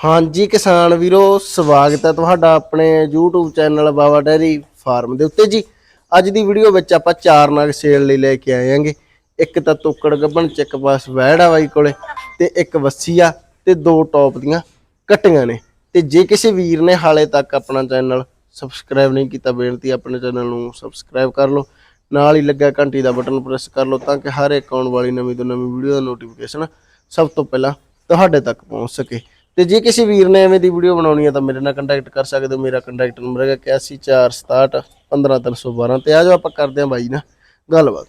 ਹਾਂਜੀ ਕਿਸਾਨ ਵੀਰੋ, ਸਵਾਗਤ ਹੈ ਤੁਹਾਡਾ ਆਪਣੇ YouTube channel Baba dairy farm ਦੇ ਉੱਤੇ ਜੀ। ਅੱਜ ਦੀ ਵੀਡੀਓ ਵਿੱਚ ਆਪਾਂ ਚਾਰ ਨਗ ਸੇਲ ਲਈ ਲੈ ਕੇ ਆਏ ਆਂਗੇ ਇੱਕ ਤਾਂ ਤੋਕੜ ਗੱਬਣ ਚੱਕ ਪਾਸ ਵੈੜ ਆ ਬਾਈ ਕੋਲੇ, ਤੇ ਇੱਕ ਵੱਸੀ ਆ, ਤੇ ਦੋ ਟੌਪ ਦੀਆਂ ਕੱਟੀਆਂ ਨੇ। ਤੇ ਜੇ ਕਿਸੇ ਵੀਰ ਨੇ ਹਾਲੇ ਤੱਕ ਆਪਣਾ ਚੈਨਲ ਸਬਸਕ੍ਰਾਈਬ ਨਹੀਂ ਕੀਤਾ, ਬੇਨਤੀ ਆਪਣੇ ਚੈਨਲ ਨੂੰ ਸਬਸਕ੍ਰਾਈਬ ਕਰ ਲਓ। ਨਾਲ ਹੀ ਲੱਗਾ ਘੰਟੀ ਦਾ ਬਟਨ ਪ੍ਰੈਸ ਕਰ ਲਓ, ਤਾਂ ਕਿ ਹਰ ਇੱਕ ਆਉਣ ਵਾਲੀ ਨਵੀਂ ਤੋਂ ਨਵੀਂ ਵੀਡੀਓ ਦਾ ਨੋਟੀਫਿਕੇਸ਼ਨ ਸਭ ਤੋਂ ਪਹਿਲਾਂ ਤੁਹਾਡੇ ਤੱਕ ਪਹੁੰਚ ਸਕੇ। ਤੇ ਜੇ ਕਿਸੇ ਵੀਰ ਨੇ ਐਵੇਂ ਦੀ ਵੀਡੀਓ ਬਣਾਉਣੀ ਹੈ ਤਾਂ ਮੇਰੇ ਨਾਲ ਕੰਟੈਕਟ ਕਰ ਸਕਦੇ ਹੋ। ਮੇਰਾ ਕੰਟੈਕਟ ਨੰਬਰ ਹੈਗਾ 814661 15312 ਤੇ ਆ ਜਾਓ ਆਪਾਂ ਕਰਦੇ ਹਾਂ ਬਾਈ ਨਾਲ ਗੱਲਬਾਤ।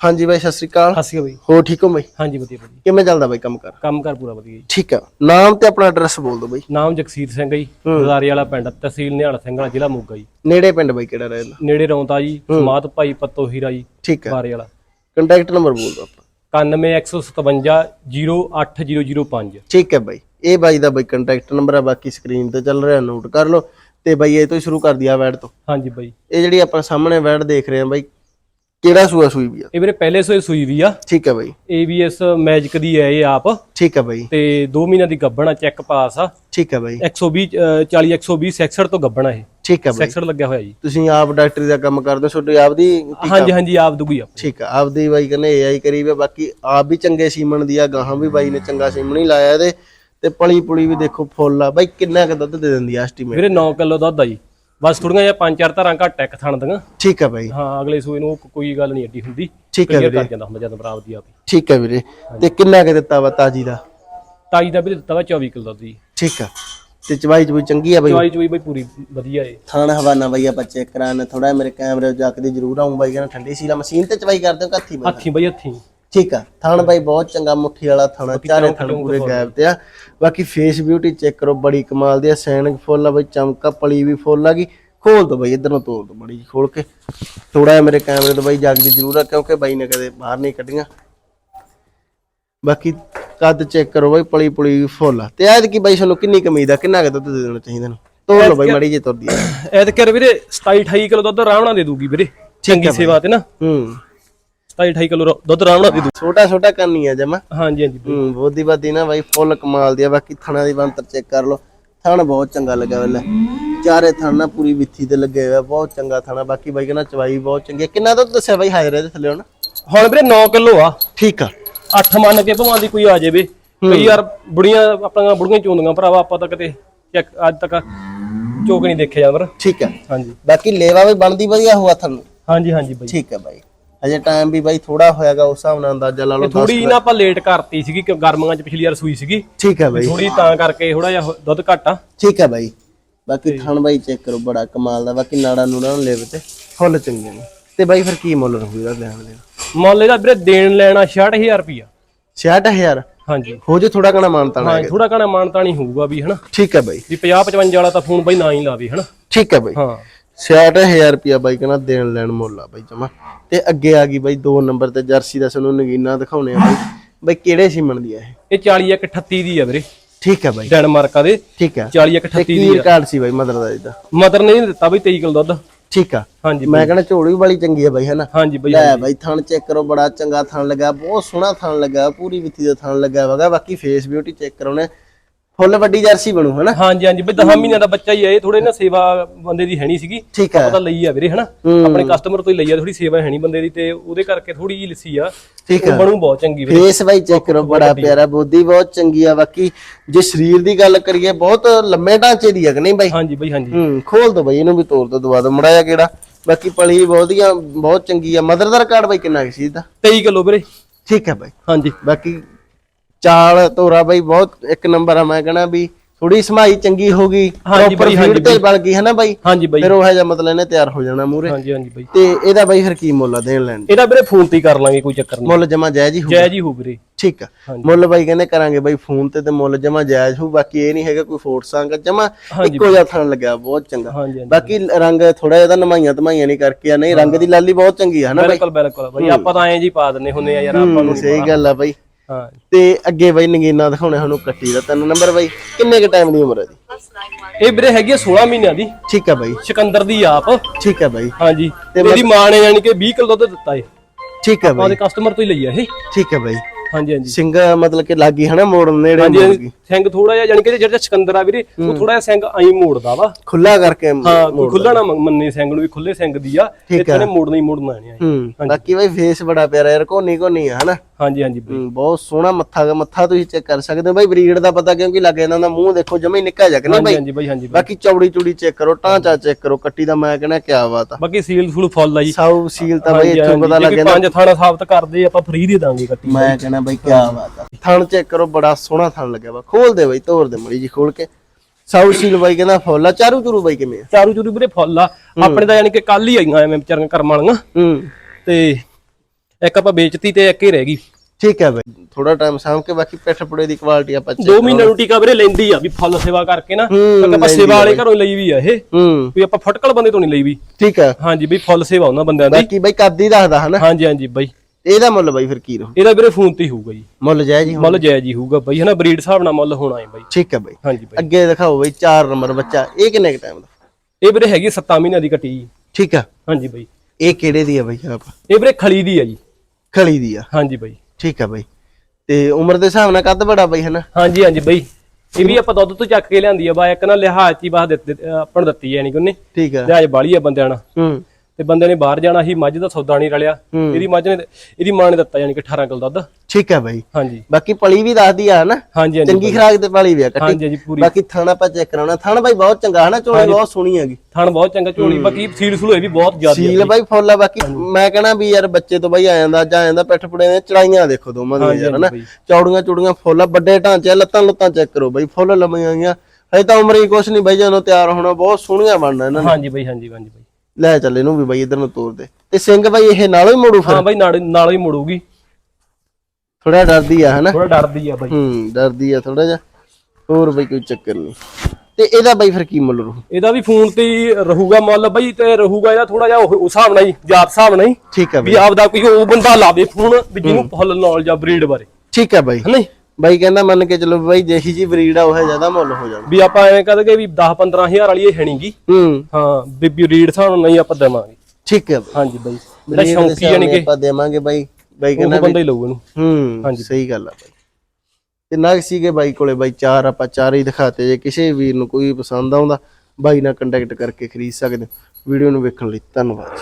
ਹਾਂਜੀ ਬਾਈ ਸਤਿ ਸ੍ਰੀ ਅਕਾਲ। ਹੱਸੀ ਬਈ। ਹੋ ਠੀਕ ਹੋ ਬਾਈ? ਹਾਂਜੀ ਵਧੀਆ ਵਧੀਆ ਕਿਵੇਂ ਚੱਲਦਾ ਬਾਈ ਕੰਮ ਕਰ ਕੰਮ ਕਰ ਪੂਰਾ ਵਧੀਆ ਜੀ। ਠੀਕ ਆ। ਨਾਮ ਤੇ ਆਪਣਾ ਐਡਰੈਸ ਬੋਲ ਦਿਓ ਬਾਈ। ਨਾਮ ਜਗਸੀਰ ਸਿੰਘ ਜੀ। ਗੁਜ਼ਾਰੇ ਵਾਲਾ ਪਿੰਡ ਤਹਿਸੀਲ ਨਿਹਾਲ ਸਿੰਘ ਵਾਲਾ ਜ਼ਿਲ੍ਹਾ ਮੋਗਾ ਜੀ। ਨੇੜੇ ਪਿੰਡ ਬਾਈ ਕਿਹੜਾ ਰਹਿੰਦਾ ਨੇੜੇ ਰੌਂਤਾ ਜੀ ਸਮਾਤ ਭਾਈ ਪੱਤੋ ਹੀਰਾ ਜੀ ਠੀਕ ਆ। ਬਾਰੇ ਵਾਲਾ। ਕੰਟੈਕਟ ਨੰਬਰ ਬੋਲ ਦਿਓ ਆਪਣਾ। 9157 08005 ਠੀਕ ਹੈ ਬਾਈ। ਇਹ ਬਾਈ ਦਾ ਬਾਈ ਕੰਟੈਕਟ ਨੰਬਰ ਹੈ ਬਾਕੀ ਸਕਰੀਨ ਤੇ ਚੱਲ ਰਿਹਾ ਨੋਟ ਕਰ ਲਓ। ਤੇ ਬਾਈ ਇਹ ਤੋਂ ਹੀ ਸ਼ੁਰੂ ਕਰ ਦਿਆ ਵੈੜ ਤੋਂ। ਹਾਂਜੀ ਬਾਈ। ਇਹ ਜਿਹੜੀ ਆਪਾਂ ਸਾਹਮਣੇ ਵੈੜ ਦੇਖ ਰਹੇ ਹਾਂ ਬਾਈ ਕਿਹੜਾ ਸੂਆ ਸੂਈ ਵੀ ਆ? ਇਹ ਵੀਰੇ ਪਹਿਲੇ ਸੋਏ ਸੂਈ ਵੀ ਆ। ਠੀਕ ਹੈ ਬਾਈ। ABS ਮੈਜਿਕ ਦੀ ਹੈ ਇਹ ਆਪ। ਠੀਕ ਹੈ ਬਾਈ। ਤੇ 2 ਮਹੀਨਿਆਂ ਦੀ ਗੱਭਣ ਆ ਚੈੱਕ ਪਾਸ ਆ। ਠੀਕ ਹੈ ਬਾਈ। 120 ਅ, 40 120 ਸੈਕਸਰ ਤੋਂ ਗੱਭਣ ਆ ਇਹ। ਠੀਕ ਹੈ ਬਾਈ। ਸੈਕਸਰ ਲੱਗਿਆ ਹੋਇਆ ਜੀ। ਤੁਸੀਂ ਆਪ ਡਾਕਟਰੀ ਦਾ ਕੰਮ ਕਰਦੇ ਹੋ ਤੁਹਾਡੀ ਆਪਦੀ ਹਾਂਜੀ ਹਾਂਜੀ ਆਪ ਦੁਗੀ ਆ। ਠੀਕ ਆ ਆਪਦੀ ਬਾਈ ਕਹਿੰਦੇ ਏਆਈ ਕਰੀ ਵੀ ਬਾਕੀ ਆਪ ਵੀ ਚੰਗੇ ਸੀਮਨ ਦੀ ਆ ਗਾਹਾਂ ਵੀ ਬਾਈ ਨੇ ਚੰਗਾ ਸੀਮਨ ਹੀ ਲਾਇਆ ਇਹਦੇ। ਤੇ ਪਲੀ ਪੁਲੀ ਵੀ ਦੇਖੋ ਫੁੱਲ ਆ। ਬਾਈ ਕਿੰਨਾ ਕੁ ਦੁੱਧ ਦੇ ਦਿੰਦੀ ਆ ਐਸਟੀਮੇਟ ਵੀਰੇ 9 ਕਿਲੋ ਦੁੱਧ ਆ ਜੀ। ਬਸ ਥੋੜੀਆਂ ਜਿਹਾ ਪੰਜ ਚਾਰ ਧਾਰਾਂ ਘੱਟ ਇੱਕ ਥਣ ਦੀਆਂ। ਠੀਕ ਆ ਬਾਈ। ਹਾਂ ਅਗਲੇ ਸੂਏ ਨੂੰ ਕੋਈ ਗੱਲ ਨਹੀਂ ਏਡੀ ਹੁੰਦੀ। ਠੀਕ ਕਲੀਅਰ ਵੀਰੇ। ਕਰ ਜਾਂਦਾ ਹੁੰਦਾ ਜਦੋਂ ਬਰਾਬਰ ਦੀ ਆਪ ਠੀਕ ਹੈ ਵੀਰੇ। ਤੇ ਕਿੰਨਾ ਕੁ ਦਿੱਤਾ ਵਾ ਤਾਜੀ ਦਾ? ਤਾਈ ਦਾ ਵੀ ਦਿੱਤਾ ਵਾ 24 ਕਿਲੋ ਦੁੱਧ ਜੀ। ਠੀਕ ਆ। ਤੇ ਚਵਾਈ ਚਵਾਈ ਚੰਗੀ ਆ ਬਾਈ? ਚਵਾਈ ਚਵਾਈ ਬਈ ਪੂਰੀ ਵਧੀਆ ਏ। ਥਾਣ ਹਵਾਨਾ ਬਾਈ ਆਪਾਂ ਚੈੱਕ ਕਰਾਣਾ ਥੋੜਾ ਮੇਰੇ ਕੈਮਰੇ ਜੱਕਦੀ ਜ਼ਰੂਰ ਆਉਂ ਬਾਈ ਕਹਿੰਦਾ ਠੰਡੀ ਸੀ ਲਾ ਮਸ਼ੀਨ ਤੇ ਚਵਾਈ ਕਰਦੇ ਹੋ ਕੱਥੀ ਬਾਈ? ਹੱਥੀ ਬਈ ਹੱਥੀ। ਠੀਕ ਆ ਥਣ ਬਾਈ ਬਹੁਤ ਚੰਗਾ ਮੁੱਠੀ ਵਾਲਾ ਥਣਾ ਚਾਰੇ ਥਣ ਪੂਰੇ ਗਾਇਬ ਤੇ ਆ। ਬਾਕੀ ਫੇਸ ਬਿਊਟੀ ਚੈੱਕ ਕਰੋ ਬੜੀ ਕਮਾਲ ਦੀ ਆ ਸੈਨਿਕ ਫੁੱਲ ਆ ਬਾਈ ਚਮਕਾ ਪਲੀ ਵੀ ਫੁੱਲ ਆ ਗਈ। ਖੋਲ ਦੋ ਬਾਈ ਇਧਰ ਨੂੰ ਤੋੜ ਦੋ ਬੜੀ ਖੋਲ ਕੇ। ਥੋੜਾ ਜਿਹਾ ਮੇਰੇ ਕੈਮਰੇ ਤੋਂ ਬਾਈ ਜਗਦੀ ਜ਼ਰੂਰ ਆ ਕਿਉਂਕਿ ਬਾਈ ਨੇ ਕਦੇ ਬਾਹਰ ਨਹੀਂ ਕੱਢੀਆਂ। ਬਾਕੀ ਕੱਦ ਚੈੱਕ ਕਰੋ ਬਾਈ ਪਲੀ ਪੁਲੀ ਵੀ ਫੁੱਲ ਆ। ਤੇ ਐਦ ਕੀ ਬਾਈ ਸਾਨੂੰ ਕਿੰਨੀ ਕਮੀਦ ਆ ਕਿੰਨਾ ਕੁ ਦੁੱਧ ਦੇ ਦੇਣਾ ਚਾਹੀਦਾ ਨੂੰ ਤੋੜ ਲਓ ਬਾਈ ਮੜੀ ਜੇ ਤੁਰਦੀ ਐਤ ਕਰ ਵੀਰੇ 27 28 ਕਿਲੋ ਦੁੱਧ ਆਰਾਮ ਦੇ ਦੂਗੀ ਵੀਰੇ। ਚੰਗੀ ਸੇਵਾ ਤੇ ਨਾ। ਹੂੰ। 27 28 ਕਿਲੋ ਦੁੱਧ ਆਰਾਮ ਦੇ ਦੂ ਛੋਟਾ ਛੋਟਾ ਕਰਨੀ ਆ ਜਮਾ। ਹਾਂਜੀ ਹਾਂਜੀ। ਹੂੰ ਬੋਦੀ ਬਾਦੀ ਨਾ ਬਾਈ ਫੁੱਲ ਕਮਾਲ ਦੀ ਆ। ਬਾਕੀ ਥਣਾ ਦੀ ਬੰਤਰ ਚੈੱਕ ਕਰ ਲਓ। ਥਣ ਬਹੁਤ ਚੰਗਾ ਲੱਗਾ ਵੇਲੇ। ਚਾਰੇ ਥਣ ਨਾ ਪੂਰੀ ਵਿੱਥੀ ਤੇ ਲੱਗੇ ਹੋਇਆ ਬਹੁਤ ਚੰਗਾ ਥਣਾ ਬਾਕੀ ਬਾਈ ਕਹਿੰਦਾ ਚਵਾਈ ਬਹੁਤ ਚੰਗੀ ਆ। ਕਿੰਨਾ ਦੁੱਧ ਦੱਸਿਆ ਬਾਈ ਹਾਜ਼ਰ ਇਹਦੇ ਥੱਲੇ ਹੁਣ? ਹੁਣ ਵੀਰੇ 9 ਕਿਲੋ ਆ। ਠੀਕ ਆ। 8 ਮੰਨ ਕੇ ਭਵਾਂ ਦੀ ਕੋਈ ਆ ਜਾਵੇ। ਕਈ ਯਾਰ ਬੁੜੀਆਂ ਆਪਣੀਆਂ ਬੁੜੀਆਂ ਚੋਂਦੀਆਂ ਭਰਾਵਾ। ਆਪਾਂ ਤਾਂ ਕਿਤੇ ਚੈੱਕ ਅੱਜ ਤੱਕ ਚੋਕ ਨਹੀਂ ਦੇਖਿਆ ਜਾਨਵਰ। ਠੀਕ ਆ। ਹਾਂਜੀ। ਬਾਕੀ ਲੇਵਾ ਵੀ ਬਣਦੀ ਵਧੀਆ ਹੋਆ ਥਣ। ਹਾਂਜੀ ਹਾਂਜੀ ਬਾਈ। ਠੀਕ ਆ ਬਾਈ। ਅਜੇ ਟਾਈਮ ਵੀ ਬਾਈ ਥੋੜਾ ਹੋਇਆਗਾ ਉਸ ਹਿਸਾਬ ਨਾਲ ਅੰਦਾਜ਼ਾ ਲਾ ਲਓ ਥੋੜੀ ਨਾ ਆਪਾਂ ਲੇਟ ਕਰਤੀ ਸੀਗੀ ਕਿ ਗਰਮੀਆਂ ਚ ਪਿਛਲੀ ਵਾਰ ਸੂਈ ਸੀਗੀ। ਠੀਕ ਆ ਬਾਈ। ਥੋੜੀ ਤਾਂ ਕਰਕੇ ਥੋੜਾ ਜਿਹਾ ਦੁੱਧ ਘੱਟ ਆ। ਠੀਕ ਆ ਬਾਈ। ਬਾਕੀ ਥਣ ਬਾਈ ਚੈੱਕ ਕਰੋ ਬੜਾ ਕਮਾਲ ਦਾ ਬਾਕੀ ਨਾੜਾ ਨੂੜਾ ਨੂੰ ਲੇਵੇ ਤੇ। ਫੁੱਲ ਚੰਗੇ ਨੇ। ਤੇ ਬਾਈ ਫਿਰ ਕੀ ਮੁੱਲ ਰਹੂ ਇਹਦਾ ਲੈਣ ਦੇ ਮੁੱਲ ਇਹਦਾ ਵੀਰੇ ਦੇਣ ਲੈਣਾ 66000 ਰੁਪਿਆ 66000 ਹਾਂਜੀ। ਹੋ ਜੇ ਥੋੜਾ ਕਣਾ ਮਾਨਤਾ ਹਾਂ ਥੋੜਾ ਘਣਾ ਮਾਨਤਾ ਨਹੀਂ ਹੋਊਗਾ ਵੀ ਹਨਾ। ਠੀਕ ਹੈ ਬਾਈ। ਵੀ 50 55 ਵਾਲਾ ਤਾਂ ਫੋਨ ਬਾਈ ਨਾ ਹੀ ਲਾਵੇ ਹਨਾ। ਠੀਕ ਹੈ ਬਾਈ। ਹਾਂ। 66000 ਰੁਪਿਆ ਬਾਈ ਕਹਿੰਦਾ ਦੇਣ ਲੈਣ ਮੁੱਲ ਆ ਬਾਈ ਜਮਾ। ਤੇ ਅੱਗੇ ਆ ਗਈ ਬਾਈ 2 ਨੰਬਰ ਤੇ ਜਰਸੀ ਦਾ ਸਾਨੂੰ ਨਗੀਨਾ ਦਿਖਾਉਣੇ ਆ ਬਾਈ। ਬਾਈ ਕਿਹੜੇ ਸੀਮਨ ਦੀ ਆ ਇਹ? ਇਹ 40 ਇੱਕ 38 ਦੀ ਆ ਵੀਰੇ। ਠੀਕ ਹੈ ਬਾਈ। ਡੈਨਮਾਰਕਾ ਦੇ। ਠੀਕ ਹੈ 40 ਇੱਕ 38 ਕੀ ਦੀ ਆ। ਰਿਕਾਰਡ ਸੀ ਬਾਈ ਮਦਰ ਦਾ ਇਹਦਾ? ਮਦਰ ਨੇ ਨਹੀਂ ਦਿੱਤਾ ਬਈ 23 ਕਿਲੋ ਦੁੱਧ। ਠੀਕ ਆ। ਹਾਂਜੀ ਮੈਂ ਕਹਿੰਦਾ ਝੋਲੀ ਵੀ ਬੜੀ ਚੰਗੀ ਆ ਬਾਈ ਹੈਨਾ ਹਾਂਜੀ ਬਈ ਲੈ ਬਾਈ ਥਣ ਚੈੱਕ ਕਰੋ ਬੜਾ ਚੰਗਾ ਥਣ ਲੱਗਾ ਬਹੁਤ ਸੋਹਣਾ ਥਣ ਲੱਗਾ ਪੂਰੀ ਵਿੱਥੀ ਦਾ ਥਣ ਲੱਗਾ ਵਗਾ ਬਾਕੀ ਫੇਸ ਬਿਊਟੀ ਚੈੱਕ ਕਰਾਉਣੇ ਫੁੱਲ ਵੱਡੀ ਜਰਸੀ ਬਣੂ ਹੈਨਾ? ਹਾਂਜੀ ਹਾਂਜੀ। ਬਈ 10 ਮਹੀਨਿਆਂ ਦਾ ਬੱਚਾ ਹੀ ਆ ਇਹ ਥੋੜੇ ਨਾ ਸੇਵਾ ਬੰਦੇ ਦੀ ਹੈ ਨਹੀਂ ਸੀਗੀ। ਠੀਕ ਪਤਾ ਲਈ ਆ ਵੀਰੇ ਹਨਾ? ਆਪਣੇ ਕਸਟਮਰ ਤੋਂ ਹੀ ਲਈ ਆ ਥੋੜੀ ਸੇਵਾ ਹੈ ਨਹੀਂ ਬੰਦੇ ਦੀ ਤੇ ਉਹਦੇ ਕਰਕੇ ਥੋੜੀ ਜਿਹੀ ਲਿੱਸੀ ਆ। ਠੀਕ ਉਹ ਬਣੂ ਬਹੁਤ ਚੰਗੀ ਵੀਰੇ। ਫੇਸ ਬਾਈ ਚੈੱਕ ਕਰੋ ਬੜਾ ਪਿਆਰਾ ਬੋਦੀ ਬਹੁਤ ਚੰਗੀ ਆ। ਬਾਕੀ ਜੇ ਸਰੀਰ ਦੀ ਗੱਲ ਕਰੀਏ ਬਹੁਤ ਲੰਮੇ ਢਾਂਚੇ ਦੀ ਕਿ ਨਹੀਂ ਬਾਈ? ਹਾਂਜੀ ਬਈ ਹਾਂਜੀ। ਹੂੰ ਖੋਲ ਦੋ ਬਾਈ ਇਹਨੂੰ ਵੀ ਤੋੜ ਦੋ ਦਵਾ ਦੋ ਮੜਾਇਆ ਕਿਹੜਾ। ਬਾਕੀ ਪਲੀ ਬਹੁਤੀਆਂ ਬਹੁਤ ਚੰਗੀ ਆ। ਮਦਰ ਦਾ ਰਿਕਾਰਡ ਬਾਈ ਕਿੰਨਾ ਸੀ ਇਹਦਾ? 23 ਕਿਲੋ ਵੀਰੇ। ਠੀਕ ਹੈ ਬਾਈ। ਹਾਂਜੀ। ਬਾਕੀ ਚਾਲ ਤੋਰਾ ਬਾਈ ਬਹੁਤ ਇੱਕ ਨੰਬਰ ਆ ਮੈਂ ਕਹਣਾ ਵੀ ਥੋੜੀ ਸਮਾਈ ਚੰਗੀ ਹੋ ਗਈ ਹਾਂਜੀ ਪ੍ਰੋਪਰ ਬਾਈ, ਹਾਂਜੀ ਤੇ ਬਣ ਗਈ ਹੈ ਨਾ ਬਾਈ? ਹਾਂਜੀ ਬਈ। ਫਿਰ ਉਹ ਜਿਹਾ ਮਤਲਬ ਇਹਨੇ ਤਿਆਰ ਹੋ ਜਾਣਾ ਮੂਰੇ ਹਾਂਜੀ ਹਾਂਜੀ ਬਈ। ਤੇ ਇਹਦਾ ਬਾਈ ਫਿਰ ਕੀ ਮੁੱਲ ਆ ਦੇਣ ਲੈਣ ਇਹਦਾ ਵੀਰੇ ਫੋਨ ਤੇ ਹੀ ਕਰ ਲਾਂਗੇ ਕੋਈ ਚੱਕਰ ਨਹੀਂ। ਮੁੱਲ ਜਮਾ ਜਾਇਜ਼ ਹੀ ਹੋਊ ਜੈ ਜੀ ਹੋ ਵੀਰੇ। ਠੀਕ ਆ। ਮੁੱਲ ਬਾਈ ਕਹਿੰਦੇ ਕਰਾਂਗੇ ਬਾਈ ਫੋਨ ਤੇ ਤੇ ਮੁੱਲ ਜਮਾ ਜਾਇਜ਼ ਹੋ ਬਾਕੀ ਇਹ ਨਹੀਂ ਹੈਗਾ ਕੋਈ ਫੋਰਟ ਸੰਗ ਜਮਾ ਇੱਕੋ ਜਿਹਾ ਥਣ ਲੱਗਿਆ ਬਹੁਤ ਚੰਗਾ। ਬਾਕੀ ਰੰਗ ਥੋੜਾ ਜਿਹਾ ਤਾਂ ਨਮਾਈਆਂ ਧਮਾਈਆਂ ਨਹੀਂ ਕਰਕੇ ਆ ਨਹੀਂ ਰੰਗ ਦੀ ਲਾਲੀ ਬਹੁਤ ਚੰਗੀ ਆ ਹਨਾ ਬਾਈ? ਬਿਲਕੁਲ ਬਿਲਕੁਲ ਬਈ ਆਪਾਂ ਤਾਂ ਐਂ ਜੀ ਪਾ ਦਿੰਨੇ ਹੁੰਨੇ ਆ ਯਾਰ ਆਪਾਂ ਨੀ ਸਹੀ ਗੱਲ ਆ ਬਾਈ। ਹਾਂ। ਤੇ ਅੱਗੇ ਬਾਈ ਨਗੀਨਾ ਦਿਖਾਉਣੇ ਸਾਨੂੰ ਕੱਟੀ ਦਾ। ਤਿੰਨ ਨੰਬਰ ਬਾਈ ਕਿੰਨੇ ਕ ਟਾਈਮ ਦੀ ਉਮਰ ਹੈ ਦੀ ਇਹ ਵੀਰੇ ਹੈਗੀ ਆ 16 ਮਹੀਨਿਆਂ ਦੀ। ਠੀਕ ਆ ਬਾਈ। ਸਿਕੰਦਰ ਦੀ ਆਪ। ਠੀਕ ਆ ਬਾਈ। ਹਾਂਜੀ। ਤੇ ਇਹਦੀ ਮਾਂ ਨੇ ਯਾਨੀ ਕਿ 20 ਕਿਲੋ ਦੁੱਧ ਦਿੱਤਾ ਏ। ਠੀਕ ਆ ਆਪਾਂ ਬਾਈ। ਉਹਦੇ ਕਸਟਮਰ ਤੋਂ ਹੀ ਲਈ ਆ ਇਹ। ਠੀਕ ਆ ਬਾਈ। ਹਾਂਜੀ ਹਾਂਜੀ। ਸਿੰਘ ਮਤਲਬ ਕਿ ਲੱਗੀ ਹਨਾ ਮੋੜਨ ਨੇੜੇ ਹਾਂਜੀ ਮੁੜ ਸਿੰਘ ਥੋੜਾ ਜਿਹਾ ਯਾਨੀ ਕਿ ਜਿਹੜਾ ਸਿਕੰਦਰ ਆ ਵੀਰੇ ਉਹ ਥੋੜਾ ਜਿਹਾ ਸਿੰਘ ਆਈ ਮੋੜਦਾ ਵਾ। ਖੁੱਲਾ ਕਰਕੇ ਹਾਂ ਖੁੱਲਾ ਨਾ ਮੰਨੇ ਸਿੰਘ ਨੂੰ ਵੀ ਖੁੱਲੇ ਸਿੰਘ ਦੀ ਆ। ਇੱਥੇ ਨੇ ਮੋੜਨਾ ਹੀ ਮੋੜਨਾ ਨਹੀਂ ਹੂੰ। ਬਾਕੀ ਬਾਈ ਫੇਸ ਬੜਾ ਪਿਆਰਾ ਯਾਰ ਕੋਨੀ ਕੋਨੀ ਆ ਹਨਾ? ਹਾਂਜੀ ਹਾਂਜੀ ਬਈ। ਬਹੁਤ ਸੋਹਣਾ ਮੱਥਾ ਮੱਥਾ ਤੁਸੀਂ ਚੈੱਕ ਕਰ ਸਕਦੇ ਹੋ। ਬਾਈ ਬਰੀਡ ਦਾ ਪਤਾ ਕਿਉਂਕਿ ਲੱਗ ਜਾਂਦਾ ਦਾ ਮੂੰਹ ਦੇਖੋ ਜਮੇ ਨਿੱਕਾ ਜਿਹਾ ਕਿ ਨਹੀਂ ਹਾਂਜੀ ਬਾਈ? ਹਾਂਜੀ ਬਈ ਹਾਂਜੀ ਬਈ। ਬਾਕੀ ਚੌੜੀ ਚੂੜੀ ਚੈੱਕ ਕਰੋ ਢਾਂਚਾ ਚੈੱਕ ਕਰੋ ਕੱਟੀ ਦਾ ਮੈਂ ਕਹਿੰਦਾ ਕਿਆ ਬਾਤ ਆ। ਬਾਕੀ ਸੀਲ ਫੁੱਲ ਫੁੱਲ ਆ ਜੀ। ਸਾਊ ਸੀਲ ਤਾਂ ਬਾਈ ਹਾਂਜੀ, ਇੱਥੋਂ ਪਤਾ ਲੱਗ ਜੇ ਜਾਂਦਾ। ਕੋਈ ਪੰਜ ਥਾਣਾ ਸਾਬਤ ਕਰਦੇ ਆਪਾਂ ਫ੍ਰੀ ਦੇ ਦਾਂਗੇ ਕੱਟੀ ਮੈਂ ਕਹਿੰਦਾ ਬਾਈ ਕਿਆ ਬਾਤ ਆ। ਥਣ ਚੈੱਕ ਕਰੋ ਬੜਾ ਸੋਹਣਾ ਥਣ ਲੱਗਿਆ ਵਾ। ਖੋਲ ਦੇ ਬਾਈ ਤੋੜ ਦੇ ਮੜੀ ਜੀ ਖੋਲ ਕੇ। ਸਾਊ ਸੀਲ ਬਾਈ ਕਹਿੰਦਾ ਫੁੱਲ ਆ। ਚਾਰੂ ਚੂਰੂ ਬਾਈ ਕਿਵੇਂ ਆ? ਚਾਰੂ ਚੂਰੂ ਵੀਰੇ ਫੁੱਲ ਆ। ਆਪਣੇ ਤਾਂ ਯਾਨੀ ਕਿ ਕੱਲ ਹੀ ਆਈਆਂ ਐਵੇਂ ਵਿਚਾਰੀਆਂ ਕਰਮ ਵਾਲੀਆਂ। ਹੂੰ। ਤੇ ਇੱਕ ਆਪਾਂ ਵੇਚਤੀ ਤੇ ਇੱਕ ਹੀ ਰਹਿ ਗਈ। ਠੀਕ ਹੈ ਬਾਈ। ਥੋੜਾ ਟਾਈਮ ਸਾਂਭ ਕੇ ਬਾਕੀ ਪਿੱਠ ਪੁੜੇ ਦੀ ਕੁਆਲਿਟੀ ਆਪਾਂ check ਦੋ ਮਹੀਨੇ ਨੂੰ ਟੀਕਾ ਵੀਰੇ ਲੈਂਦੀ ਆ ਵੀ ਫੁੱਲ ਸੇਵਾ ਕਰਕੇ ਨਾ ਹੂੰ, ਕਿਉਂਕਿ ਆਪਾਂ ਸੇਵਾ ਵਾਲੇ ਘਰੋਂ ਲਈ ਵੀ ਆ ਇਹ ਹੂੰ। ਵੀ ਆਪਾਂ ਫਟਕਲ ਬੰਦੇ ਤੋਂ ਨਹੀਂ ਲਈ ਵੀ। ਠੀਕ ਹੈ। ਹਾਂਜੀ ਵੀ ਫੁੱਲ ਸੇਵਾ ਉਹਨਾਂ ਬੰਦਿਆਂ ਦੀ। ਬਾਕੀ ਬਾਈ ਕੱਦ ਹੀ ਦੱਸਦਾ ਹਨਾ। ਹਾਂਜੀ ਹਾਂਜੀ ਬਾਈ। ਇਹਦਾ ਮੁੱਲ ਬਾਈ ਫਿਰ ਕੀ ਰਹੂ? ਇਹਦਾ ਵੀਰੇ ਫੋਨ ਤੇ ਹੀ ਹੋਊਗਾ ਜੀ। ਮੁੱਲ ਜਾਇਜ਼ ਹੀ। ਮੁੱਲ ਜਾਇਜ਼ ਹੀ ਹੋਊਗਾ ਬਾਈ ਹਨਾ ਬਰੀਡ ਹਿਸਾਬ ਨਾਲ ਮੁੱਲ ਹੋਣਾ ਹੈ ਬਾਈ। ਠੀਕ ਹੈ ਬਾਈ। ਹਾਂਜੀ ਬਾਈ। ਅੱਗੇ ਦਿਖਾਓ ਬਾਈ 4 ਨੰਬਰ ਬੱਚਾ ਇਹ ਕਿੰਨੇ ਕ ਟਾਈਮ ਦਾ? ਇਹ ਵੀਰੇ ਹੈਗੀ 7 ਮਹੀਨਿਆਂ ਦੀ ਕੱਟੀ ਜੀ। ਠੀਕ ਆ ਹਾਂਜੀ ਬਾਈ। ਇਹ ਕਿਹੜੇ ਦੀ ਆ ਬਾਈ ਆਪ? ਇਹ ਵੀਰੇ ਖਲੀ ਦੀ ਆ ਜੀ। ਖਲੀ ਦੀ ਆ। ਹਾਂਜੀ ਬਾਈ। ਠੀਕ ਆ ਬਾਈ। ਤੇ ਉਮਰ ਦੇ ਹਿਸਾਬ ਨਾਲ ਕੱਦ ਬੜਾ ਬਾਈ ਹਨਾ? ਹਾਂਜੀ ਹਾਂਜੀ ਬਾਈ। ਇਹ ਵੀ ਆਪਾਂ ਦੁੱਧ ਤੋਂ ਚੱਕ ਕੇ ਲਿਆਂਦੀ ਆ ਬਾ ਇੱਕ ਨਾ ਲਿਹਾਜ਼ ਚ ਹੀ ਬਾਹ ਦਿੱਤੇ ਆਪਾਂ ਨੂੰ ਦਿੱਤੀ ਐ ਨਹੀਂ ਕੋਨੇ ਠੀਕ ਆ। ਲਿਹਾਜ਼ ਬਾਲੀ ਆ ਬੰਦਿਆਂ ਨਾਲ। ਹੂੰ। ਤੇ ਬੰਦੇ ਨੇ ਬਾਹਰ ਜਾਣਾ ਸੀ ਮੱਝ ਦਾ ਸੌਦਾ ਨਹੀਂ ਰਲਿਆ। ਹੂੰ। ਇਹਦੀ ਮੱਝ ਨੇ ਇਹਦੀ ਮਾਂ ਨੇ ਦਿੱਤਾ ਯਾਨੀ ਕਿ 18 ਕਿਲੋ ਦੁੱਧ। ਠੀਕ ਆ ਬਾਈ। ਹਾਂਜੀ। ਬਾਕੀ ਪਲੀ ਵੀ ਦੱਸਦੀ ਆ ਹਨਾ ਹਾਂਜੀ ਹਾਂਜੀ ਚੰਗੀ ਖਰਾਕ ਤੇ ਪਲੀ ਵੀ ਆ ਕੱਟੀ। ਹਾਂਜੀ ਹਾਂਜੀ ਪੂਰੀ। ਬਾਕੀ ਥਣ ਆਪਾਂ ਚੈੱਕ ਕਰਾਉਣਾ। ਥਣ ਬਾਈ ਬਹੁਤ ਚੰਗਾ ਹਨਾ ਚੋਣੀ ਬਹੁਤ ਸੋਹਣੀ ਹੈਗੀ। ਥਣ ਬਹੁਤ ਚੰਗਾ ਝੋਲੀ ਬਾਕੀ ਸੀਲ ਸੂਲ ਵੀ ਬਹੁਤ ਜ਼ਿਆਦਾ ਸੀਲ ਬਾਈ। ਫੁੱਲ ਆ ਬਾਕੀ ਮੈਂ ਕਹਣਾ ਵੀ ਯਾਰ ਬੱਚੇ ਤੋਂ ਬਾਈ ਆ ਜਾਂਦਾ ਜਾਂ ਜਾਂਦਾ ਪਿੱਠ ਪੁੜੇ ਦੇ ਚੜਾਈਆਂ ਦੇਖੋ ਦੋਵਾਂ ਦੀਆਂ ਯਾਰ ਹਨਾ। ਚੌੜੀਆਂ ਚੌੜੀਆਂ ਫੁੱਲ ਆ ਵੱਡੇ ਢਾਂਚੇ ਲੱਤਾਂ ਲੁੱਤਾਂ ਚੈੱਕ ਕਰੋ ਬਾਈ ਫੁੱਲ ਲੰਮੀਆਂ ਗਈਆਂ ਹਜੇ ਤਾਂ ਉਮਰ ਹੀ ਕੁਛ ਨਹੀਂ ਬਾਈ ਜਦੋਂ ਤਿਆਰ ਹੋਣਾ ਬਹੁਤ ਸੋਹਣੀਆਂ ਬਣਨਾ ਇਹਨਾਂ ਨੇ। ਹਾਂਜੀ ਬਾਈ ਹਾਂਜੀ ਹਾਂਜੀ ਲੈ ਚੱਲ ਇਹਨੂੰ ਵੀ ਬਾਈ ਇਧਰ ਨੂੰ ਤੋਰ ਦੇ। ਤੇ ਸਿੰਘ ਬਾਈ ਇਹ ਨਾਲੋਂ ਹੀ ਮੋੜੂ ਫਿਰ। ਹਾਂ ਬਾਈ ਨਾਲ ਨਾਲ ਹੀ ਮੁੜੂਗੀ। ਥੋੜਾ ਡਰਦੀ ਆ ਹਨਾ? ਥੋੜਾ ਡਰਦੀ ਆ ਬਾਈ। ਹੂੰ ਡਰਦੀ ਆ ਥੋੜਾ ਜਿਹਾ। ਹੋਰ ਬਾਈ ਕੋਈ ਚੱਕਰ ਨਹੀਂ। ਤੇ ਇਹਦਾ ਬਾਈ ਫਿਰ ਕੀ ਮੁੱਲ ਰੂ ਇਹਦਾ ਵੀ ਫੋਨ ਤੇ ਹੀ ਰਹੂਗਾ ਮੁੱਲ ਬਾਈ ਤੇ ਰਹੂਗਾ ਇਹਦਾ ਥੋੜਾ ਜਿਹਾ ਉਹ ਉਸ ਹਿਸਾਬ ਨਾਲ ਹੀ ਜਾਤ ਹਿਸਾਬ ਨਾਲ ਹੀ। ਠੀਕ ਆ ਵੀ ਬਾਈ। ਆਪਦਾ ਕੋਈ ਉਹ ਬੰਦਾ ਲਾਵੇ ਫੋਨ ਵੀ ਜਿਹਨੂੰ ਫੁੱਲ ਨੌਲੇਜ ਆ ਬਰੀਡ ਬਾਰੇ। ਠੀਕ ਆ ਬਾਈ। ਹਨੇ ਬਾਈ ਕਹਿੰਦਾ ਮੰਨ ਕੇ ਚਲੋ ਬਾਈ ਜਿਹੀ ਜੀ ਬਰੀਡ ਆ ਉਹ ਜ਼ਿਆਦਾ ਮੁੱਲ ਹੋ ਜਾਣਾ। ਵੀ ਆਪਾਂ ਐਵੇਂ ਕਹਦੇ ਵੀ 10 15000 ਵਾਲੀ ਇਹ ਹੈਣੀਗੀ ਹੂੰ। ਹਾਂ ਵੀ ਵੀ ਰੀਡ ਹਿਸਾਬ ਨਾਲ ਨਹੀਂ ਆਪਾਂ ਦੇਵਾਂਗੇ। ਠੀਕ ਹੈ। ਬਾਈ। ਹਾਂਜੀ ਬਾਈ ਜਿਹੜਾ ਸ਼ੌਂਕੀ ਜਾਨੀ ਕਿ ਆਪਾਂ ਦੇਵਾਂਗੇ ਬਾਈ। ਬਾਈ ਉਹ ਕਹਿੰਦਾ ਬੰਦਾ ਹੀ ਲਊ ਇਹਨੂੰ ਹੂੰ ਹਾਂਜੀ। ਸਹੀ ਗੱਲ ਆ ਬਾਈ। ਤੇ ਨਗ ਸੀਗੇ ਬਾਈ ਕੋਲੇ ਬਾਈ ਚਾਰ ਆਪਾਂ ਚਾਰ ਹੀ ਦਿਖਾਤੇ। ਜੇ ਕਿਸੇ ਵੀਰ ਨੂੰ ਕੋਈ ਪਸੰਦ ਆਉਂਦਾ ਬਾਈ ਨਾਲ ਕੰਟੈਕਟ ਕਰਕੇ ਖਰੀਦ ਸਕਦੇ ਵੀਡੀਓ ਨੂੰ ਵੇਖਣ ਲਈ ਧੰਨਵਾਦ।